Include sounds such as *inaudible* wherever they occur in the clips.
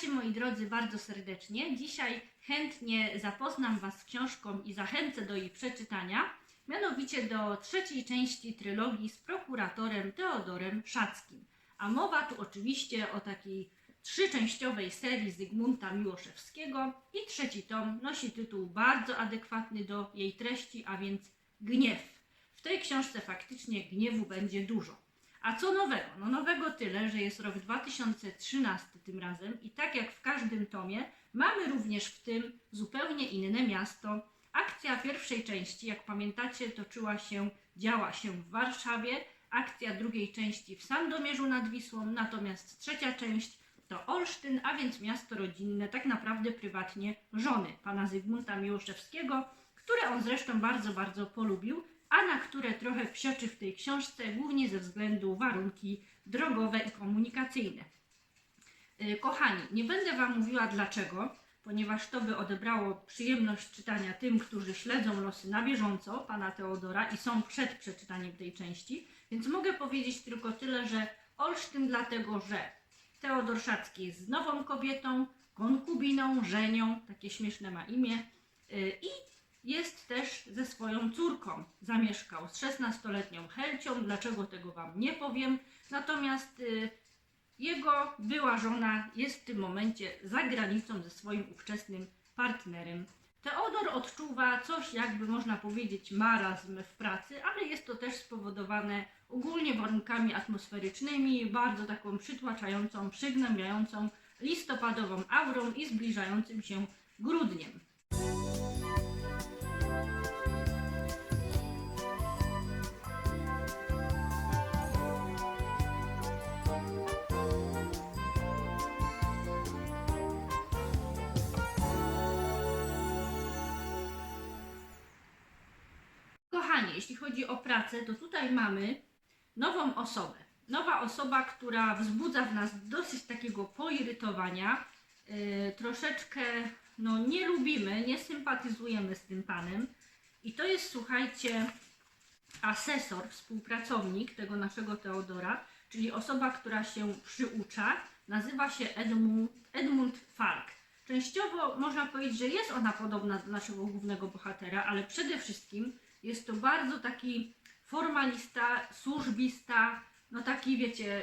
Witajcie moi drodzy bardzo serdecznie. Dzisiaj chętnie zapoznam Was z książką i zachęcę do jej przeczytania, mianowicie do trzeciej części trylogii z prokuratorem Teodorem Szackim. A mowa tu oczywiście o takiej trzyczęściowej serii Zygmunta Miłoszewskiego i trzeci tom nosi tytuł bardzo adekwatny do jej treści, a więc Gniew. W tej książce faktycznie gniewu będzie dużo. A co nowego? No nowego tyle, że jest rok 2013 tym razem i tak jak w każdym tomie, mamy również w tym zupełnie inne miasto. Akcja pierwszej części, jak pamiętacie, toczyła się, działa się w Warszawie, akcja drugiej części w Sandomierzu nad Wisłą, natomiast trzecia część to Olsztyn, a więc miasto rodzinne, tak naprawdę prywatnie żony pana Zygmunta Miłoszewskiego, które on zresztą bardzo, bardzo polubił, a na które trochę psioczy w tej książce, głównie ze względu warunki drogowe i komunikacyjne. Y, Kochani, nie będę Wam mówiła dlaczego, ponieważ to by odebrało przyjemność czytania tym, którzy śledzą losy na bieżąco pana Teodora i są przed przeczytaniem tej części, więc mogę powiedzieć tylko tyle, że Olsztyn dlatego, że Teodor Szacki jest z nową kobietą, konkubiną, żenią, takie śmieszne ma imię y, i jest też ze swoją córką. Zamieszkał z 16-letnią Helcią, dlaczego tego Wam nie powiem. Natomiast y, jego była żona jest w tym momencie za granicą ze swoim ówczesnym partnerem. Teodor odczuwa coś, jakby można powiedzieć, marazm w pracy, ale jest to też spowodowane ogólnie warunkami atmosferycznymi, bardzo taką przytłaczającą, przygnębiającą listopadową aurą i zbliżającym się grudniem. Jeśli chodzi o pracę, to tutaj mamy nową osobę. Nowa osoba, która wzbudza w nas dosyć takiego poirytowania. Yy, troszeczkę no, nie lubimy, nie sympatyzujemy z tym panem. I to jest, słuchajcie, asesor, współpracownik tego naszego Teodora, czyli osoba, która się przyucza. Nazywa się Edmund, Edmund Falk. Częściowo można powiedzieć, że jest ona podobna do naszego głównego bohatera, ale przede wszystkim jest to bardzo taki formalista, służbista, no taki wiecie,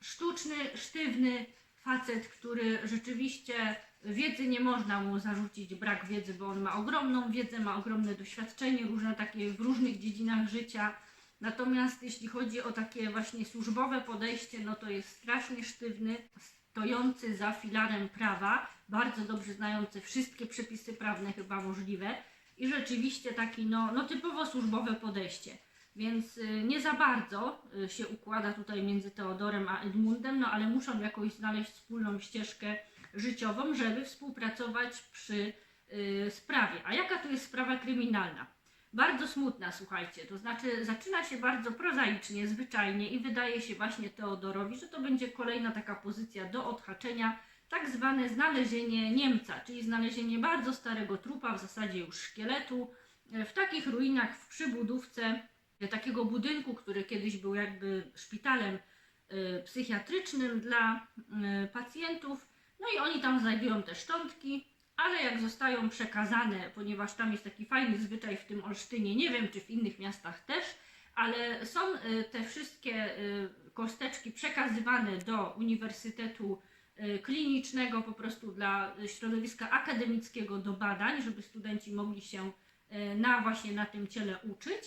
sztuczny, sztywny facet, który rzeczywiście wiedzy nie można mu zarzucić brak wiedzy, bo on ma ogromną wiedzę, ma ogromne doświadczenie, różne takie w różnych dziedzinach życia. Natomiast jeśli chodzi o takie właśnie służbowe podejście, no to jest strasznie sztywny, stojący za filarem prawa, bardzo dobrze znający wszystkie przepisy prawne chyba możliwe i rzeczywiście taki no, no typowo służbowe podejście. Więc y, nie za bardzo y, się układa tutaj między Teodorem a Edmundem, no ale muszą jakoś znaleźć wspólną ścieżkę życiową, żeby współpracować przy y, sprawie. A jaka tu jest sprawa kryminalna? Bardzo smutna, słuchajcie. To znaczy, zaczyna się bardzo prozaicznie, zwyczajnie i wydaje się właśnie Teodorowi, że to będzie kolejna taka pozycja do odhaczenia, tak zwane znalezienie Niemca, czyli znalezienie bardzo starego trupa, w zasadzie już szkieletu, e, w takich ruinach w przybudówce e, takiego budynku, który kiedyś był jakby szpitalem e, psychiatrycznym dla pacjentów. No i oni tam znajdują te szczątki, ale jak zostają przekazane, ponieważ tam jest taki fajny zwyczaj w tym Olsztynie, nie wiem czy w innych miastach też, ale są te wszystkie kosteczki przekazywane do Uniwersytetu Klinicznego, po prostu dla środowiska akademickiego do badań, żeby studenci mogli się e, na właśnie na tym ciele uczyć.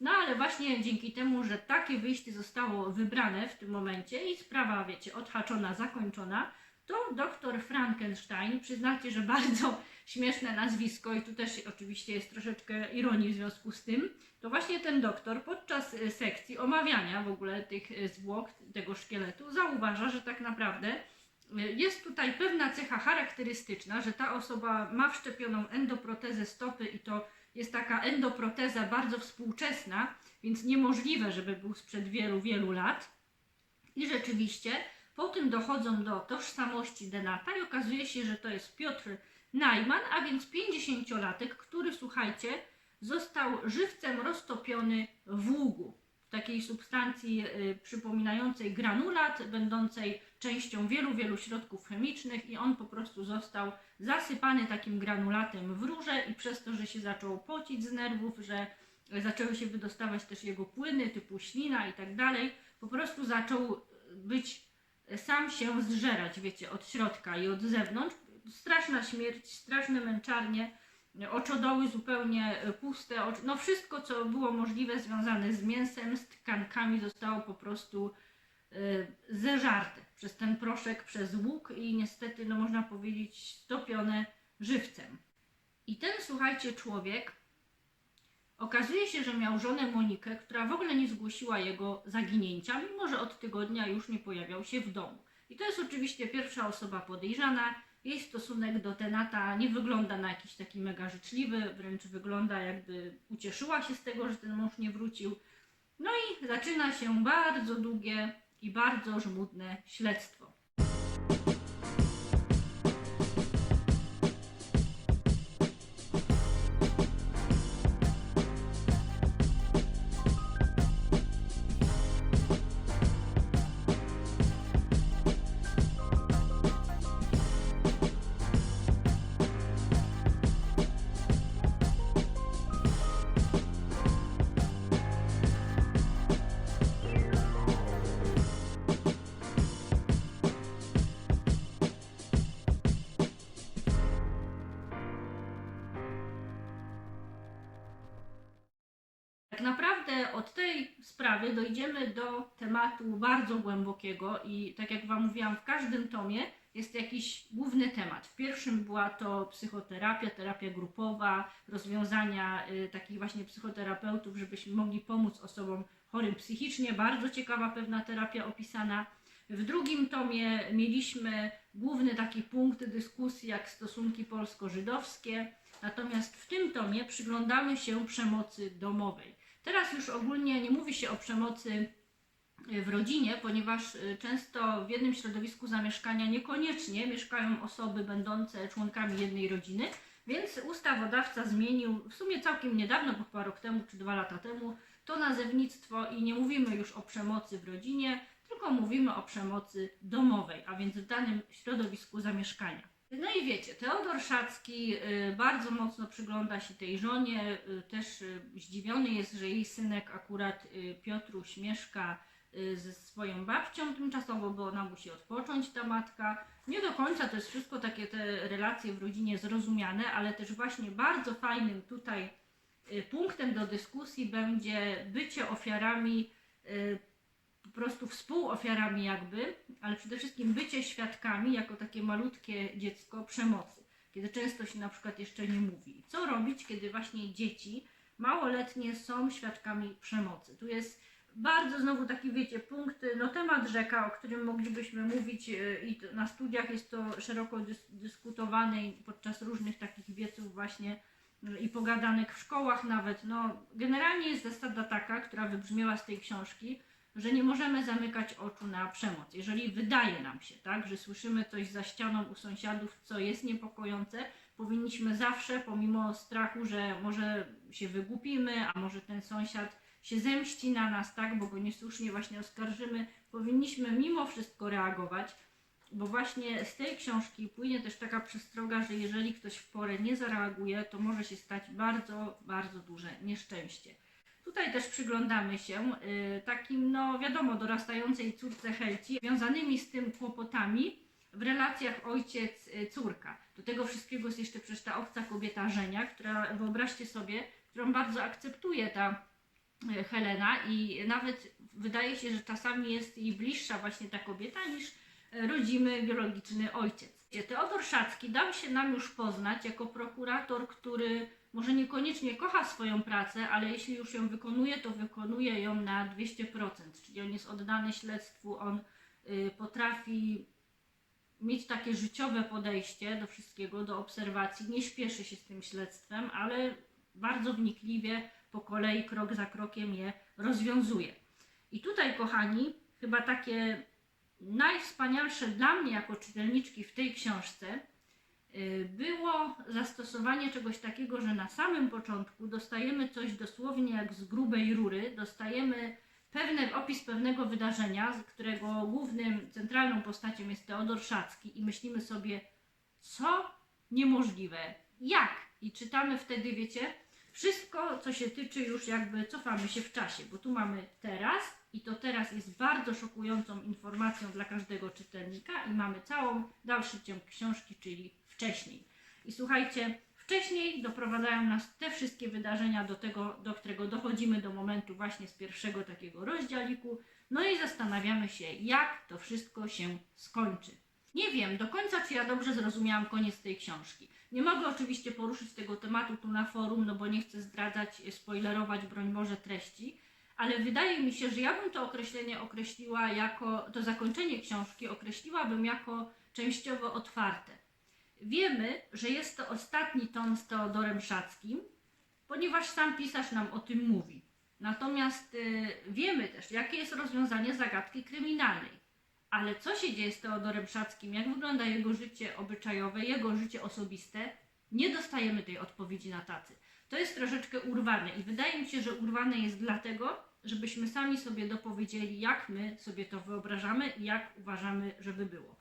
No ale właśnie dzięki temu, że takie wyjście zostało wybrane w tym momencie i sprawa, wiecie, odhaczona, zakończona, to doktor Frankenstein, przyznacie, że bardzo *laughs* śmieszne nazwisko i tu też oczywiście jest troszeczkę ironii w związku z tym, to właśnie ten doktor podczas e, sekcji omawiania w ogóle tych zwłok, tego szkieletu, zauważa, że tak naprawdę jest tutaj pewna cecha charakterystyczna, że ta osoba ma wszczepioną endoprotezę stopy i to jest taka endoproteza bardzo współczesna, więc niemożliwe, żeby był sprzed wielu, wielu lat. I rzeczywiście po tym dochodzą do tożsamości Denata i okazuje się, że to jest Piotr Najman, a więc 50-latek, który, słuchajcie, został żywcem roztopiony w ługu. takiej substancji y, przypominającej granulat, będącej częścią wielu, wielu środków chemicznych i on po prostu został zasypany takim granulatem w rurze i przez to, że się zaczął pocić z nerwów, że zaczęły się wydostawać też jego płyny typu ślina i tak dalej, po prostu zaczął być sam się zżerać, wiecie, od środka i od zewnątrz. Straszna śmierć, straszne męczarnie, oczodoły zupełnie puste, ocz- no wszystko, co było możliwe związane z mięsem, z tkankami zostało po prostu zeżarte przez ten proszek, przez łuk i niestety, no można powiedzieć, stopione żywcem. I ten, słuchajcie, człowiek okazuje się, że miał żonę Monikę, która w ogóle nie zgłosiła jego zaginięcia, mimo że od tygodnia już nie pojawiał się w domu. I to jest oczywiście pierwsza osoba podejrzana. Jej stosunek do Tenata nie wygląda na jakiś taki mega życzliwy, wręcz wygląda jakby ucieszyła się z tego, że ten mąż nie wrócił. No i zaczyna się bardzo długie i bardzo żmudne śledztwo. Sprawy dojdziemy do tematu bardzo głębokiego i tak jak Wam mówiłam, w każdym tomie jest jakiś główny temat. W pierwszym była to psychoterapia, terapia grupowa, rozwiązania y, takich właśnie psychoterapeutów, żebyśmy mogli pomóc osobom chorym psychicznie. Bardzo ciekawa pewna terapia opisana. W drugim tomie mieliśmy główny taki punkt dyskusji jak stosunki polsko-żydowskie. Natomiast w tym tomie przyglądamy się przemocy domowej. Teraz już ogólnie nie mówi się o przemocy y, w rodzinie, ponieważ y, często w jednym środowisku zamieszkania niekoniecznie mieszkają osoby będące członkami jednej rodziny, więc ustawodawca zmienił w sumie całkiem niedawno, bo chyba rok temu czy dwa lata temu, to nazewnictwo i nie mówimy już o przemocy w rodzinie, tylko mówimy o przemocy domowej, a więc w danym środowisku zamieszkania. No i wiecie, Teodor Szacki y, bardzo mocno przygląda się tej żonie, y, też y, zdziwiony jest, że jej synek akurat Piotruś mieszka ze swoją babcią tymczasowo, bo ona musi odpocząć, ta matka. Nie do końca to jest wszystko takie te relacje w rodzinie zrozumiane, ale też właśnie bardzo fajnym tutaj punktem do dyskusji będzie bycie ofiarami po prostu współofiarami jakby, ale przede wszystkim bycie świadkami jako takie malutkie dziecko przemocy, kiedy często się na przykład jeszcze nie mówi. Co robić, kiedy właśnie dzieci małoletnie są świadkami przemocy? Tu jest bardzo znowu taki, wiecie, punkt, no temat rzeka, o którym moglibyśmy mówić yy, i na studiach jest to szeroko dys dyskutowane i podczas różnych takich wieców właśnie yy, i pogadanek w szkołach nawet. No, generalnie jest zasada taka, która wybrzmiała z tej książki, że nie możemy zamykać oczu na przemoc. Jeżeli wydaje nam się, tak, że słyszymy coś za ścianą u sąsiadów, co jest niepokojące, powinniśmy zawsze, pomimo strachu, że może się wygłupimy, a może ten sąsiad się zemści na nas, tak, bo go niesłusznie właśnie oskarżymy, powinniśmy mimo wszystko reagować, bo właśnie z tej książki płynie też taka przestroga, że jeżeli ktoś w porę nie zareaguje, to może się stać bardzo, bardzo duże nieszczęście. Tutaj też przyglądamy się y, takim, no wiadomo, dorastającej córce Helci, związanymi z tym kłopotami w relacjach ojciec-córka. Do tego wszystkiego jest jeszcze przecież ta obca kobieta Żenia, która, wyobraźcie sobie, którą bardzo akceptuje ta y, Helena i nawet wydaje się, że czasami jest jej bliższa właśnie ta kobieta niż y, rodzimy biologiczny ojciec. Teodor Szacki dał się nam już poznać jako prokurator, który może niekoniecznie kocha swoją pracę, ale jeśli już ją wykonuje, to wykonuje ją na 200%, czyli on jest oddany śledztwu, on y, potrafi mieć takie życiowe podejście do wszystkiego, do obserwacji, nie śpieszy się z tym śledztwem, ale bardzo wnikliwie, po kolei, krok za krokiem je rozwiązuje. I tutaj, kochani, chyba takie najwspanialsze dla mnie jako czytelniczki w tej książce było zastosowanie czegoś takiego, że na samym początku dostajemy coś dosłownie jak z grubej rury, dostajemy opis pewnego wydarzenia, z którego głównym, centralną postacią jest Teodor Szacki i myślimy sobie, co niemożliwe, jak? I czytamy wtedy, wiecie, wszystko, co się tyczy już jakby cofamy się w czasie, bo tu mamy teraz i to teraz jest bardzo szokującą informacją dla każdego czytelnika i mamy całą dalszy ciąg książki, czyli wcześniej. I słuchajcie, wcześniej doprowadzają nas te wszystkie wydarzenia do tego, do którego dochodzimy do momentu właśnie z pierwszego takiego rozdziałiku, no i zastanawiamy się, jak to wszystko się skończy. Nie wiem do końca, czy ja dobrze zrozumiałam koniec tej książki. Nie mogę oczywiście poruszyć tego tematu tu na forum, no bo nie chcę zdradzać, spoilerować, broń Boże, treści, ale wydaje mi się, że ja bym to określenie określiła jako, to zakończenie książki określiłabym jako częściowo otwarte. Wiemy, że jest to ostatni tom z Teodorem Szackim, ponieważ sam pisarz nam o tym mówi. Natomiast y, wiemy też, jakie jest rozwiązanie zagadki kryminalnej. Ale co się dzieje z Teodorem Szackim, jak wygląda jego życie obyczajowe, jego życie osobiste, nie dostajemy tej odpowiedzi na tacy. To jest troszeczkę urwane i wydaje mi się, że urwane jest dlatego, żebyśmy sami sobie dopowiedzieli, jak my sobie to wyobrażamy i jak uważamy, żeby było.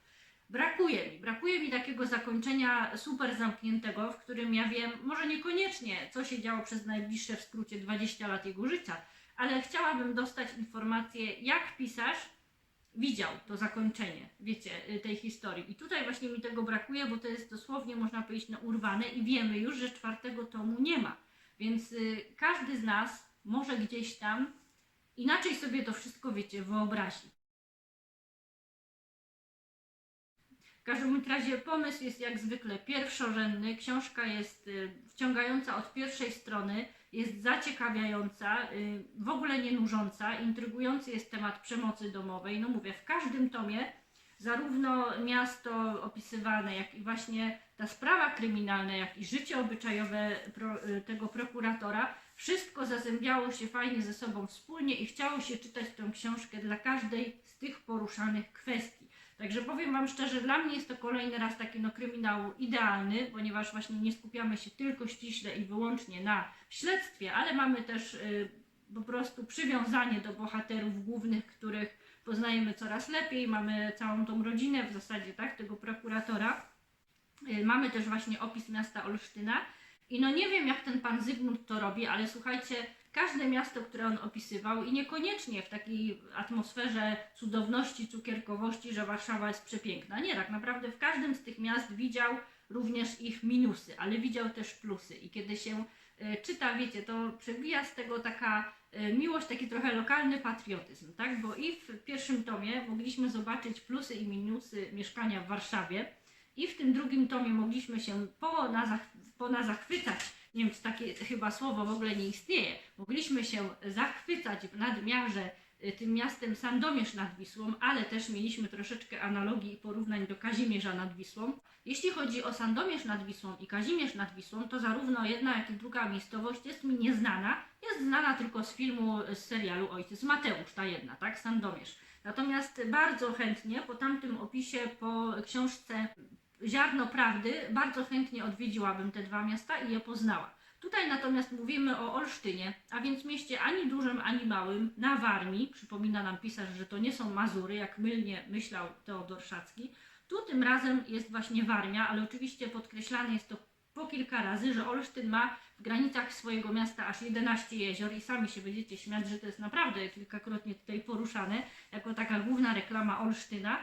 Brakuje mi, brakuje mi takiego zakończenia super zamkniętego, w którym ja wiem, może niekoniecznie, co się działo przez najbliższe w skrócie 20 lat jego życia, ale chciałabym dostać informację, jak pisarz widział to zakończenie, wiecie, tej historii. I tutaj właśnie mi tego brakuje, bo to jest dosłownie, można powiedzieć, na urwane i wiemy już, że czwartego tomu nie ma. Więc y, każdy z nas może gdzieś tam inaczej sobie to wszystko, wiecie, wyobrazi. Każdym razie pomysł jest jak zwykle pierwszorzędny, książka jest y, wciągająca od pierwszej strony, jest zaciekawiająca, y, w ogóle nie nużąca, intrygujący jest temat przemocy domowej. No mówię, w każdym tomie zarówno miasto opisywane, jak i właśnie ta sprawa kryminalna, jak i życie obyczajowe y, tego prokuratora, wszystko zazębiało się fajnie ze sobą wspólnie i chciało się czytać tę książkę dla każdej z tych poruszanych kwestii. Także powiem Wam szczerze, dla mnie jest to kolejny raz taki no, kryminał idealny, ponieważ właśnie nie skupiamy się tylko ściśle i wyłącznie na śledztwie, ale mamy też y, po prostu przywiązanie do bohaterów głównych, których poznajemy coraz lepiej. Mamy całą tą rodzinę w zasadzie, tak, tego prokuratora. Y, mamy też właśnie opis miasta Olsztyna. I no nie wiem, jak ten pan Zygmunt to robi, ale słuchajcie, każde miasto, które on opisywał i niekoniecznie w takiej atmosferze cudowności, cukierkowości, że Warszawa jest przepiękna. Nie, tak naprawdę w każdym z tych miast widział również ich minusy, ale widział też plusy. I kiedy się y, czyta, wiecie, to przebija z tego taka y, miłość, taki trochę lokalny patriotyzm, tak? Bo i w pierwszym tomie mogliśmy zobaczyć plusy i minusy mieszkania w Warszawie, i w tym drugim tomie mogliśmy się ponazach, ponazachwycać nie wiem, czy takie chyba słowo w ogóle nie istnieje. Mogliśmy się zachwycać w nadmiarze y, tym miastem Sandomierz nad Wisłą, ale też mieliśmy troszeczkę analogii i porównań do Kazimierza nad Wisłą. Jeśli chodzi o Sandomierz nad Wisłą i Kazimierz nad Wisłą, to zarówno jedna, jak i druga miejscowość jest mi nieznana. Jest znana tylko z filmu, z serialu Ojciec Mateusz, ta jedna, tak, Sandomierz. Natomiast bardzo chętnie po tamtym opisie, po książce ziarno prawdy, bardzo chętnie odwiedziłabym te dwa miasta i je poznała. Tutaj natomiast mówimy o Olsztynie, a więc mieście ani dużym, ani małym, na Warmii. Przypomina nam pisarz, że to nie są Mazury, jak mylnie myślał Teodor Szacki. Tu tym razem jest właśnie Warmia, ale oczywiście podkreślane jest to po kilka razy, że Olsztyn ma w granicach swojego miasta aż 11 jezior i sami się będziecie śmiać, że to jest naprawdę kilkakrotnie tutaj poruszane, jako taka główna reklama Olsztyna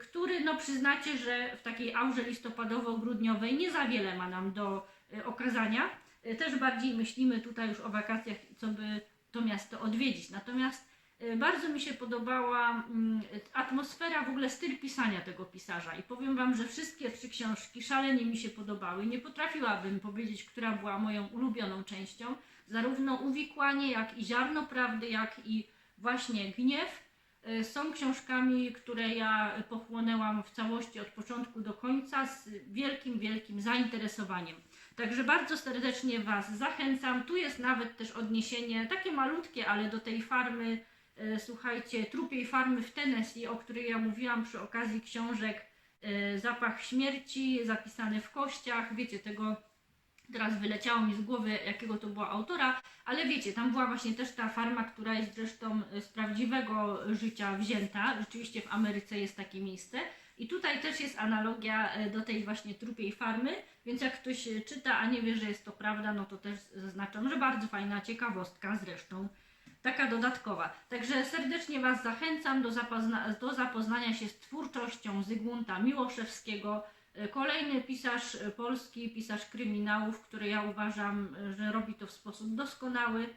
który no przyznacie, że w takiej aurze listopadowo-grudniowej nie za wiele ma nam do y, okazania. Y, Też bardziej myślimy tutaj już o wakacjach, co by to miasto odwiedzić. Natomiast y, bardzo mi się podobała mm, atmosfera, w ogóle styl pisania tego pisarza. I powiem Wam, że wszystkie trzy książki szalenie mi się podobały. Nie potrafiłabym powiedzieć, która była moją ulubioną częścią. Zarówno uwikłanie, jak i ziarno prawdy, jak i właśnie gniew są książkami, które ja pochłonęłam w całości od początku do końca z wielkim, wielkim zainteresowaniem. Także bardzo serdecznie Was zachęcam. Tu jest nawet też odniesienie, takie malutkie, ale do tej farmy, y, słuchajcie, trupiej farmy w Tennessee, o której ja mówiłam przy okazji książek y, Zapach śmierci, zapisany w kościach, wiecie, tego Teraz wyleciało mi z głowy, jakiego to była autora, ale wiecie, tam była właśnie też ta farma, która jest zresztą y, z prawdziwego życia wzięta. Rzeczywiście w Ameryce jest takie miejsce. I tutaj też jest analogia y, do tej właśnie trupiej farmy, więc jak ktoś y, czyta, a nie wie, że jest to prawda, no to też zaznaczam, że bardzo fajna ciekawostka zresztą. Taka dodatkowa. Także serdecznie Was zachęcam do, zapozna- do zapoznania się z twórczością Zygmunta Miłoszewskiego. Kolejny pisarz polski, pisarz kryminałów, który ja uważam, że robi to w sposób doskonały.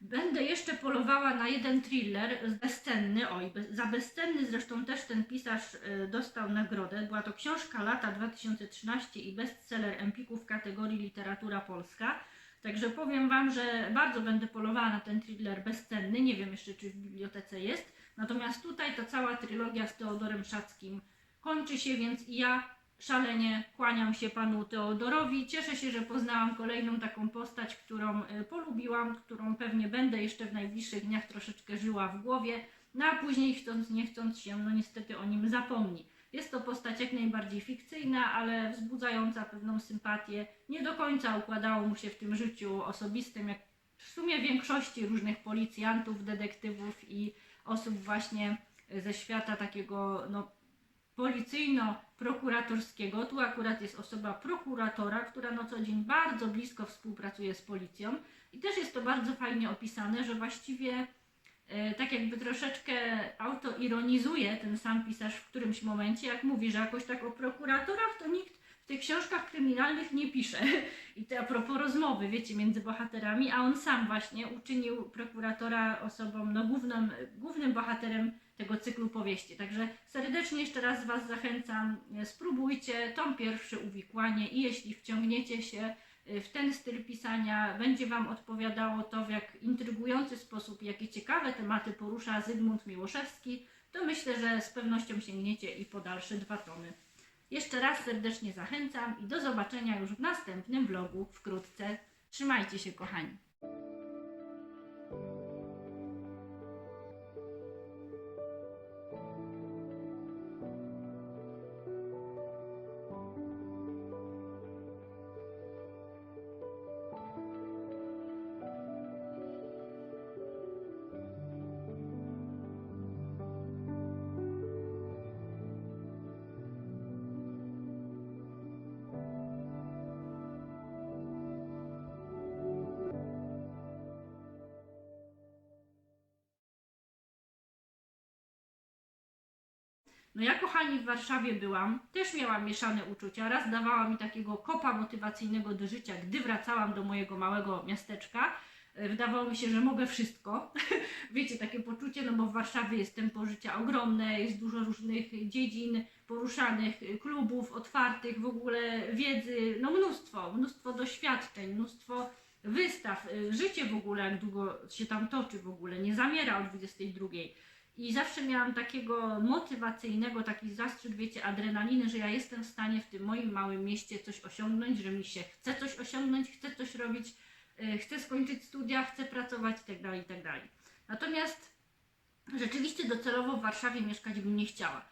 Będę jeszcze polowała na jeden thriller bezcenny, oj, za bezcenny zresztą też ten pisarz y, dostał nagrodę. Była to książka lata 2013 i bestseller Empiku w kategorii literatura polska. Także powiem Wam, że bardzo będę polowała na ten thriller bezcenny. Nie wiem jeszcze, czy w bibliotece jest. Natomiast tutaj ta cała trylogia z Teodorem Szackim kończy się, więc ja szalenie kłaniam się panu Teodorowi. Cieszę się, że poznałam kolejną taką postać, którą y, polubiłam, którą pewnie będę jeszcze w najbliższych dniach troszeczkę żyła w głowie, no a później chcąc, nie chcąc się, no niestety o nim zapomni. Jest to postać jak najbardziej fikcyjna, ale wzbudzająca pewną sympatię. Nie do końca układało mu się w tym życiu osobistym, jak w sumie większości różnych policjantów, detektywów i osób właśnie ze świata takiego no, policyjno-prokuratorskiego. Tu akurat jest osoba prokuratora, która na co dzień bardzo blisko współpracuje z policją i też jest to bardzo fajnie opisane, że właściwie e, tak jakby troszeczkę autoironizuje ten sam pisarz w którymś momencie, jak mówi, że jakoś tak o prokuratorach to nikt w tych książkach kryminalnych nie pisze. *laughs* I to a propos rozmowy, wiecie, między bohaterami, a on sam właśnie uczynił prokuratora osobą, no głównym, głównym bohaterem tego cyklu powieści. Także serdecznie jeszcze raz Was zachęcam, e, spróbujcie tom pierwsze uwikłanie i jeśli wciągniecie się e, w ten styl pisania, będzie Wam odpowiadało to, w jak intrygujący sposób, jakie ciekawe tematy porusza Zygmunt Miłoszewski, to myślę, że z pewnością sięgniecie i po dalsze dwa tomy. Jeszcze raz serdecznie zachęcam i do zobaczenia już w następnym vlogu wkrótce. Trzymajcie się, kochani. No ja kochani w Warszawie byłam, też miałam mieszane uczucia. Raz dawała mi takiego kopa motywacyjnego do życia, gdy wracałam do mojego małego miasteczka. E, Wydawało mi się, że mogę wszystko. *laughs* Wiecie, takie poczucie, no bo w Warszawie jest tempo życia ogromne, jest dużo różnych dziedzin poruszanych, y, klubów otwartych, w ogóle wiedzy, no mnóstwo, mnóstwo doświadczeń, mnóstwo wystaw, y, życie w ogóle, jak długo się tam toczy w ogóle, nie zamiera o 22. I zawsze miałam takiego motywacyjnego, taki zastrzyk, wiecie, adrenaliny, że ja jestem w stanie w tym moim małym mieście coś osiągnąć, że mi się chce coś osiągnąć, chcę coś robić, y, chcę skończyć studia, chcę pracować itd., itd. Natomiast rzeczywiście docelowo w Warszawie mieszkać bym nie chciała.